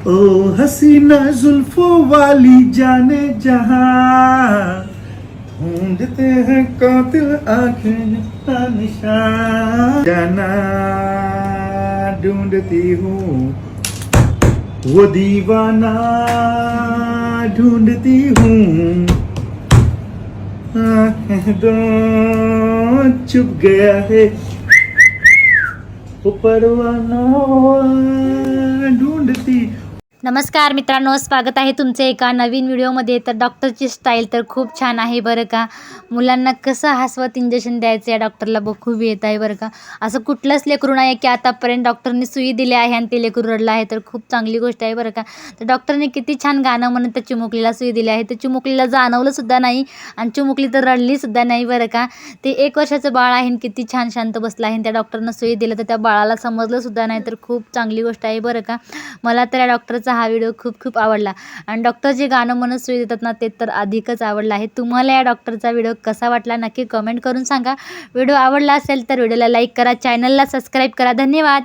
ओ हसीना जुल्फों वाली जाने जहाँ ढूंढते हैं कातिल आँखें निशान। जाना ढूंढती हूँ, वो दीवाना ढूंढती हूँ। दो चुप गया है, वो परवाना नमस्कार मित्रांनो स्वागत आहे तुमचं एका नवीन व्हिडिओमध्ये. तर डॉक्टरची स्टाईल तर खूप छान आहे बरं का. मुलांना कसं हसवत इंजेक्शन द्यायचं या डॉक्टरला ब खूप येत आहे बरं का. असं कुठलंच लेकरू नाही की आतापर्यंत डॉक्टरने सुई दिली आहे आणि ते लेकरू रडलं आहे. तर खूप चांगली गोष्ट आहे बरं का. तर डॉक्टरने किती छान गाणं म्हणत त्या चिमुकलीला सुई दिली आहे. तर चिमुकलीला जाणवलंसुद्धा नाही आणि चिमुकली तर रडलीसुद्धा नाही बरं का. ते एक वर्षाचं बाळ आहे आणि किती छान शांत बसलं आहे आणि त्या डॉक्टरनं सुई दिलं तर त्या बाळाला समजलंसुद्धा नाही. तर खूप चांगली गोष्ट आहे बरं का. मला तर या डॉक्टरचा हा व्हिडिओ खूप खूप आवडला. आणि डॉक्टर जे गाणं म्हणत सुई देतात ना ते तर अधिकच आवडलं आहे. तुम्हाला या डॉक्टरचा व्हिडिओ कसा वाटला नक्की कमेंट करून सांगा. व्हिडिओ आवडला असेल तर व्हिडिओला लाईक करा चॅनलला सबस्क्राईब करा. धन्यवाद!